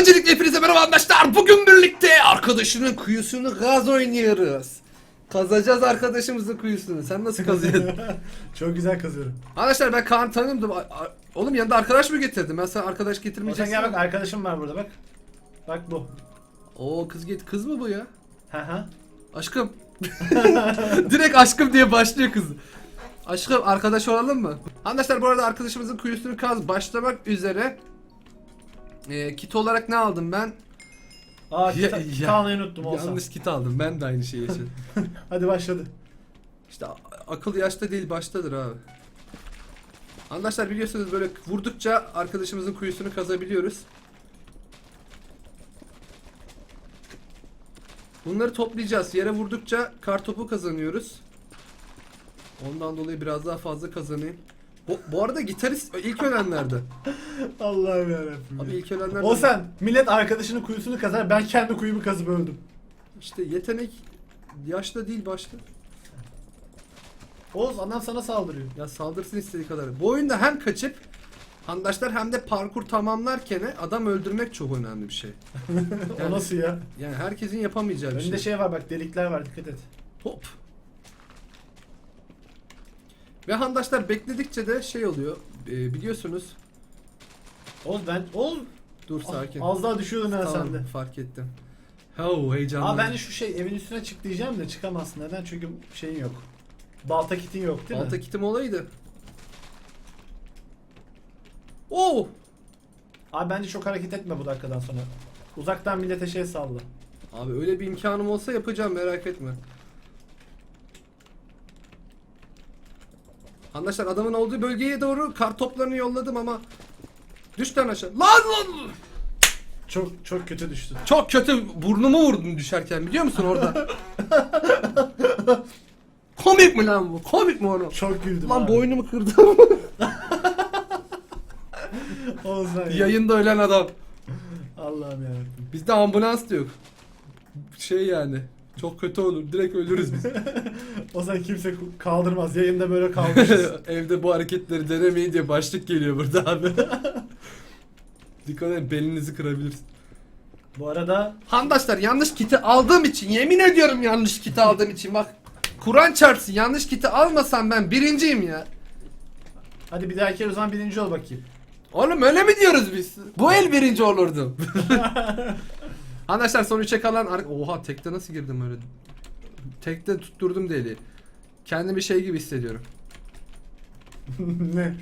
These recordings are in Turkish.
Öncelikle hepinize merhaba arkadaşlar. Bugün birlikte arkadaşının kuyusunu gaz oynuyoruz. Kazacağız arkadaşımızın kuyusunu. Sen nasıl kazıyorsun? Çok güzel kazıyorum. arkadaşlar ben Kaan a- Oğlum yanında arkadaş mı getirdin? Ben sana arkadaş Ozan getirmeyeceksin. gel bak arkadaşım var burada bak. Bak bu. Oo kız get kız mı bu ya? Hı hı. Aşkım. Direkt aşkım diye başlıyor kız. Aşkım arkadaş olalım mı? Arkadaşlar bu arada arkadaşımızın kuyusunu kaz başlamak üzere. Ee, kit olarak ne aldım ben? Aa Ya- kita- ya- kita almayı unuttum Ozan. Yanlış kit aldım. Ben de aynı şeyi yaşadım. Hadi başladı. İşte a- akıl yaşta değil baştadır abi. Arkadaşlar biliyorsunuz böyle vurdukça arkadaşımızın kuyusunu kazabiliyoruz. Bunları toplayacağız. Yere vurdukça kartopu kazanıyoruz. Ondan dolayı biraz daha fazla kazanayım. Bu, bu arada gitarist ilk ölenlerdi. Allah'ım yarabbim. Abi ilk ölenlerden. Ozan millet arkadaşının kuyusunu kazar ben kendi kuyumu kazıp öldüm. İşte yetenek yaşta değil başta. Oğuz adam sana saldırıyor. Ya saldırsın istediği kadar. Bu oyunda hem kaçıp handaşlar hem de parkur tamamlarken adam öldürmek çok önemli bir şey. o nasıl ya? Yani herkesin yapamayacağı bir Önünde şey. şey var bak delikler var dikkat et. Hop. Ve handaşlar bekledikçe de şey oluyor. e, biliyorsunuz. Oğuz ben Oğuz Dur sakin. az daha düşüyordun ha Tamam, sende. fark ettim. Oh heyecanlı. Aa ben de şu şey evin üstüne çık diyeceğim de çıkamazsın neden? Çünkü şeyin yok. Balta kitin yok değil Balta mi? kitim olaydı. Oo! Abi bence çok hareket etme bu dakikadan sonra. Uzaktan millete şey salla. Abi öyle bir imkanım olsa yapacağım merak etme. Arkadaşlar adamın olduğu bölgeye doğru kar toplarını yolladım ama düş lan aşağı. Lan lan! Çok çok kötü düştü. Çok kötü burnumu vurdun düşerken biliyor musun orada? Komik mi lan bu? Komik mi onu? Çok güldüm Lan abi. boynumu kırdım. Ya. Yayında ölen adam. Allah'ım yarabbim. Bizde ambulans da yok. Şey yani. Çok kötü olur. Direkt ölürüz biz. Ozan kimse kaldırmaz. Yayında böyle kalmışız. Evde bu hareketleri denemeyin diye başlık geliyor burada abi. Dikkat edin belinizi kırabilirsin. Bu arada Handaşlar yanlış kiti aldığım için yemin ediyorum yanlış kiti aldığım için bak. Kur'an çarpsın yanlış kiti almasam ben birinciyim ya. hadi bir dahaki o zaman birinci ol bakayım. Oğlum öyle mi diyoruz biz? Bu el birinci olurdum. Arkadaşlar son üçe kalan... ar- Oha tekte nasıl girdim öyle? Tekte tutturdum deli. Kendimi şey gibi hissediyorum. ne?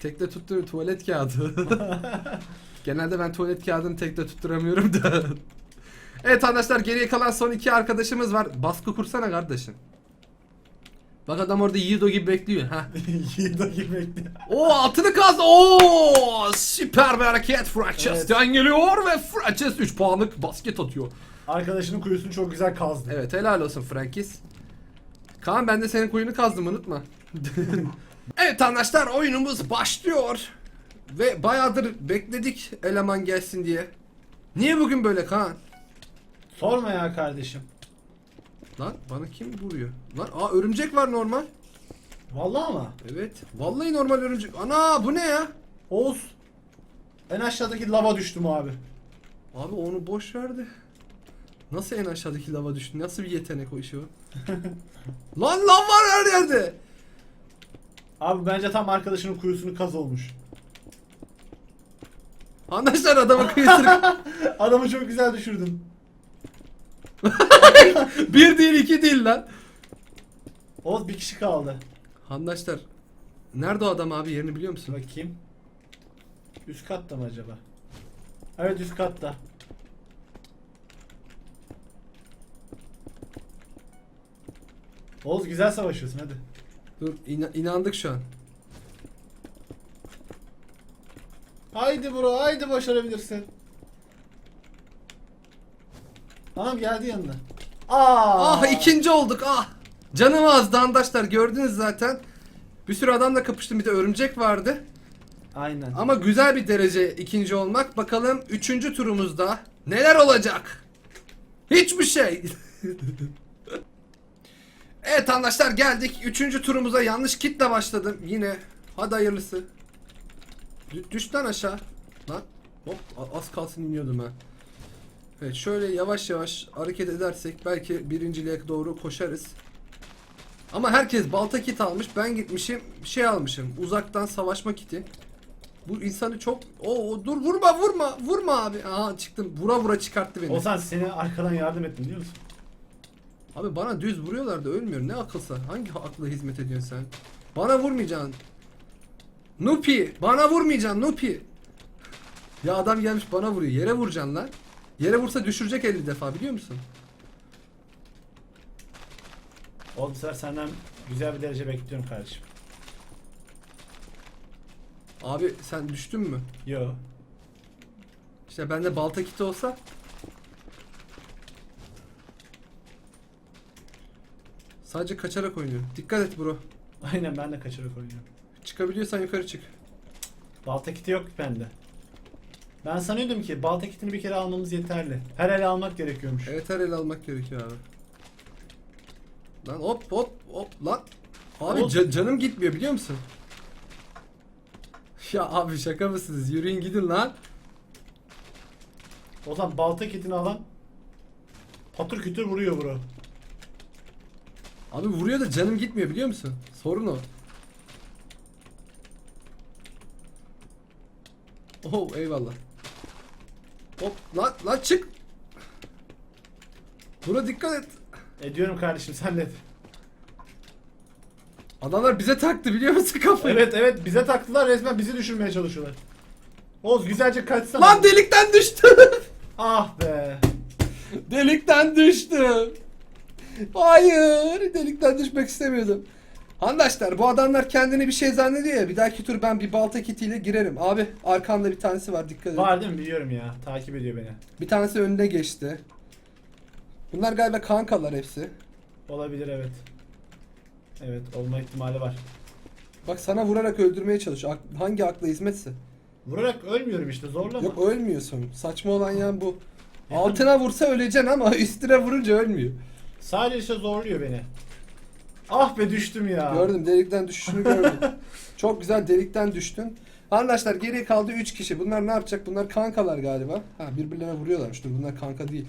Tekte tuttuğum tuvalet kağıdı. Genelde ben tuvalet kağıdını tekte tutturamıyorum da. evet arkadaşlar geriye kalan son iki arkadaşımız var. Baskı kursana kardeşim. Bak adam orada Yiğido gibi bekliyor. ha. Yiğido gibi bekliyor. O altını kaz. Oo süper bir hareket. Franches'ten geliyor ve Franches 3 puanlık basket atıyor. Arkadaşının kuyusunu çok güzel kazdı. Evet helal olsun Frankis. Kaan ben de senin kuyunu kazdım unutma. evet arkadaşlar oyunumuz başlıyor. Ve bayağıdır bekledik eleman gelsin diye. Niye bugün böyle Kaan? Sorma ya kardeşim. Lan bana kim vuruyor? Lan aa örümcek var normal. Vallahi ama. Evet. Vallahi normal örümcek. Ana bu ne ya? Oğuz. En aşağıdaki lava düştüm abi. Abi onu boş verdi. Nasıl en aşağıdaki lava düştü? Nasıl bir yetenek o işi o? Lan lav var her yerde. Abi bence tam arkadaşının kuyusunu kaz olmuş. Arkadaşlar adamın kıyısını Adamı çok güzel düşürdün. bir değil iki değil lan. Oğuz bir kişi kaldı. Handaşlar nerede o adam abi yerini biliyor musun? Bakayım. Üst katta mı acaba? Evet üst katta. Oğuz güzel savaşıyorsun hadi. Dur ina- inandık şu an. Haydi bro haydi başarabilirsin. Tamam geldi yanına. Aa! Ah ikinci olduk ah. Canım azdı handaşlar gördünüz zaten. Bir sürü adamla kapıştım bir de örümcek vardı. Aynen. Ama güzel bir derece ikinci olmak. Bakalım üçüncü turumuzda neler olacak? Hiçbir şey. evet arkadaşlar geldik. Üçüncü turumuza yanlış kitle başladım. Yine. Hadi hayırlısı. Dü- düş lan aşağı. Lan. Hop az kalsın iniyordum ha. Evet şöyle yavaş yavaş hareket edersek belki birinciliğe doğru koşarız. Ama herkes balta kit almış. Ben gitmişim şey almışım. Uzaktan savaşma kiti. Bu insanı çok... Oo dur vurma vurma vurma abi. Aa çıktım. Vura vura çıkarttı beni. Olsan seni arkadan yardım ettim biliyor musun? Abi bana düz vuruyorlar da ölmüyor. Ne akılsa? Hangi akla hizmet ediyorsun sen? Bana vurmayacaksın. Nupi! Bana vurmayacaksın Nupi! Ya adam gelmiş bana vuruyor. Yere vuracaksın lan. Yere vursa düşürecek 50 defa biliyor musun? O bu sefer senden güzel bir derece bekliyorum kardeşim. Abi sen düştün mü? Yo. İşte bende balta kiti olsa Sadece kaçarak oynuyor. Dikkat et bro. Aynen ben de kaçarak oynuyorum. Çıkabiliyorsan yukarı çık. Balta kiti yok bende. Ben sanıyordum ki balta kitini bir kere almamız yeterli. Her el almak gerekiyormuş. Evet her el almak gerekiyor abi. Lan hop hop hop lan. Abi Oğlum. ca- canım gitmiyor biliyor musun? Ya abi şaka mısınız? Yürüyün gidin lan. O zaman balta kitini alan patır kütür vuruyor bro. Abi vuruyor da canım gitmiyor biliyor musun? Sorun o. Oh eyvallah. Hop lan lan çık. Buna dikkat et. Ediyorum kardeşim sen de. et. Adamlar bize taktı biliyor musun kafayı? Evet evet bize taktılar resmen bizi düşürmeye çalışıyorlar. Oğuz güzelce kaçsana. Lan delikten düştü. Ah be. Delikten düştüm. Hayır, delikten düşmek istemiyordum. Handaşlar bu adamlar kendini bir şey zannediyor ya. Bir dahaki tur ben bir balta kitiyle girerim. Abi arkanda bir tanesi var dikkat et. Var değil mi biliyorum ya. Takip ediyor beni. Bir tanesi önüne geçti. Bunlar galiba kankalar hepsi. Olabilir evet. Evet olma ihtimali var. Bak sana vurarak öldürmeye. Ak- Hangi akla hizmetse. Vurarak ölmüyorum işte zorlama. Yok ölmüyorsun. Saçma olan yan bu. Altına vursa öleceksin ama üstüne vurunca ölmüyor. Sadece işte zorluyor beni. Ah be düştüm ya. Gördüm delikten düşüşünü gördüm. Çok güzel delikten düştün. Arkadaşlar geriye kaldı 3 kişi. Bunlar ne yapacak? Bunlar kankalar galiba. Ha birbirlerine vuruyorlarmış. Dur bunlar kanka değil.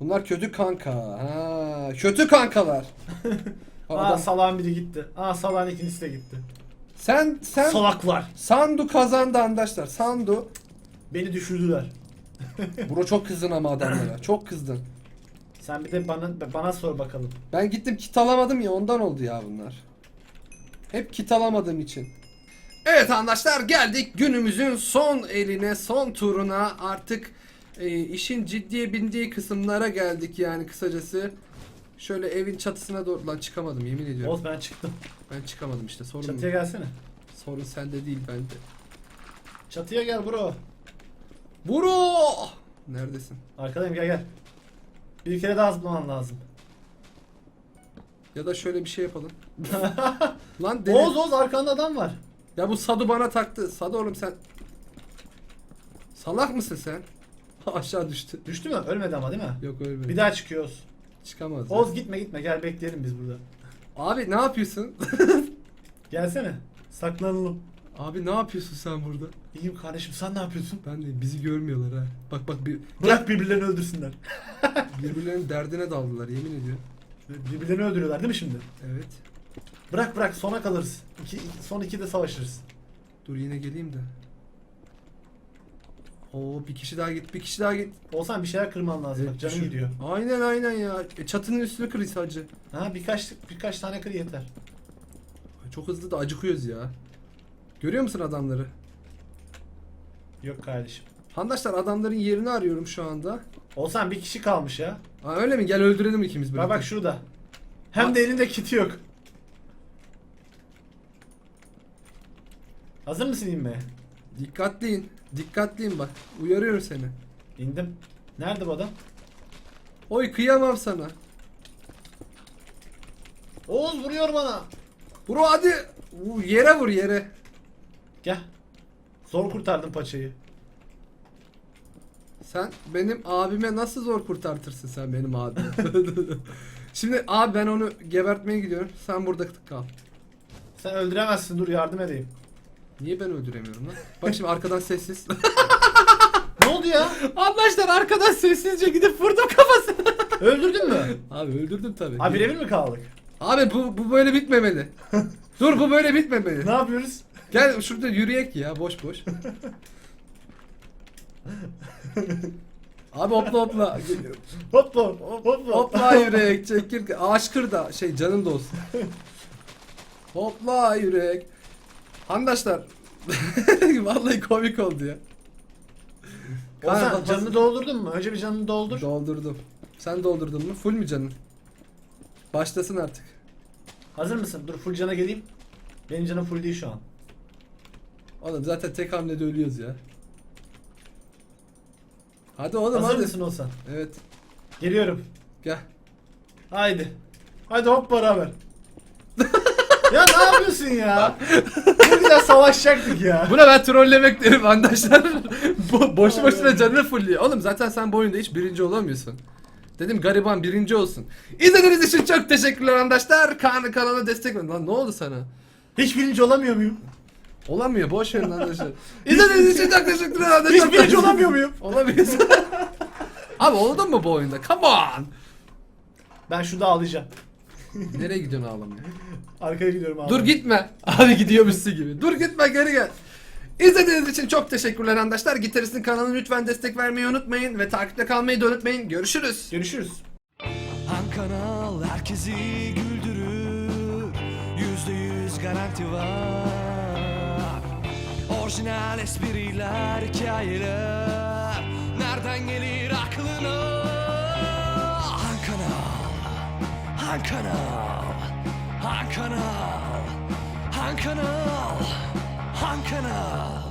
Bunlar kötü kanka. Ha kötü kankalar. Aa adam- salağın biri gitti. Aa salağın ikincisi de gitti. sen sen Salaklar. Sandu kazandı arkadaşlar. Sandu. Beni düşürdüler. Bro çok kızdın ama adamlara. Çok kızdın. Sen bir de bana bana sor bakalım. Ben gittim kit alamadım ya ondan oldu ya bunlar. Hep kit alamadığım için. Evet arkadaşlar geldik günümüzün son eline, son turuna. Artık e, işin ciddiye bindiği kısımlara geldik yani kısacası. Şöyle evin çatısına doğru lan çıkamadım yemin ediyorum. Oğuz ben çıktım. Ben çıkamadım işte sorun Çatıya gelsene. sorun sende değil bende. Çatıya gel bro. Bro! Neredesin? Arkadayım gel gel. Bir kere daha zıplaman lazım. Ya da şöyle bir şey yapalım. lan deli. Oğuz Oğuz arkanda adam var. Ya bu Sadu bana taktı. Sadu oğlum sen. Salak mısın sen? Aşağı düştü. Düştü mü? Ölmedi ama değil mi? Yok ölmedi. Bir daha çıkıyoruz. Çıkamaz. ya. Oğuz gitme gitme gel bekleyelim biz burada. Abi ne yapıyorsun? Gelsene. Saklanalım. Abi ne yapıyorsun sen burada? İyiyim kardeşim sen ne yapıyorsun? Ben de bizi görmüyorlar ha. Bak bak bir, Bırak birbirlerini öldürsünler. birbirlerinin derdine daldılar yemin ediyorum. Birbirlerini öldürüyorlar değil mi şimdi? Evet. Bırak bırak sona kalırız. İki, iki- son ikide savaşırız. Dur yine geleyim de. Oo bir kişi daha git, bir kişi daha git. Olsan bir şeyler kırman lazım. Evet, Bak canım düşün. gidiyor. Aynen aynen ya. E, çatının üstünü kır sadece. Ha birkaç birkaç tane kır yeter. Çok hızlı da acıkıyoruz ya. Görüyor musun adamları? Yok kardeşim. Handaşlar adamların yerini arıyorum şu anda. Olsan bir kişi kalmış ya. Aa, öyle mi? Gel öldürelim ikimiz Bak birlikte. bak şurada. Hem de elinde kiti yok. Hazır mısın inmeye? Dikkatliyin. Dikkatliyin bak. Uyarıyorum seni. İndim. Nerede bu adam? Oy kıyamam sana. Oğuz vuruyor bana. Bro hadi. Vur, Yere vur yere. Gel. Zor kurtardım paçayı. Sen benim abime nasıl zor kurtartırsın sen benim abimi? Şimdi abi ben onu gebertmeye gidiyorum. Sen burada kal. Sen öldüremezsin dur yardım edeyim. Niye ben öldüremiyorum lan? Bak şimdi arkadan sessiz. arkadan sessizce gidip vurdum kafasına. Öldürdün mü? Abi öldürdüm tabii. Abi birebir mi kaldık? Abi bu, bu böyle bitmemeli. Dur bu böyle bitmemeli. Ne yapıyoruz? Gel şurada yürüyek ya boş boş. Abi hopla hopla. Hoppa hoppa. Hopla yürek çekir. Ağaç kır da şey canın da olsun. Hopla yürek. Arkadaşlar vallahi komik oldu ya. Ozan Kanka, canını doldurdun mu? Önce bir canını doldur. Doldurdum. Sen doldurdun mu? Full mü canın? Başlasın artık. Hazır mısın? Dur full cana geleyim. Benim canım full değil şu an. Oğlum zaten tek hamlede ölüyoruz ya. Hadi oğlum Hazır hadi. mısın Ozan? Evet. Geliyorum. Gel. Haydi. Hadi hop beraber. ya ne yapıyorsun ya? Ne güzel savaşacaktık ya. Buna ben trollemek derim arkadaşlar. Bo boşu boşuna canını fullüyor. Oğlum zaten sen bu oyunda hiç birinci olamıyorsun. Dedim gariban birinci olsun. İzlediğiniz için çok teşekkürler arkadaşlar. Kaan kanala destek verin. Lan ne oldu sana? Hiç birinci olamıyor muyum? Olamıyor boş verin arkadaşlar. İzlediğiniz için çok teşekkürler arkadaşlar. Hiç birinci olamıyor muyum? Olamıyorsun. Abi oldun mu bu oyunda? Come on. Ben şurada ağlayacağım. Nereye gidiyorsun ağlamaya? Arkaya gidiyorum abi. Dur gitme. Abi gidiyormuşsun gibi. Dur gitme geri gel. İzlediğiniz için çok teşekkürler arkadaşlar. Gitaristin kanalına lütfen destek vermeyi unutmayın ve takipte kalmayı da unutmayın. Görüşürüz. Görüşürüz. Kanal herkesi güldürür Yüzde yüz garanti var Orijinal espriler, hikayeler. Nereden gelir aklına? Han kanal Han kanal Han kanal Han kanal Han kanal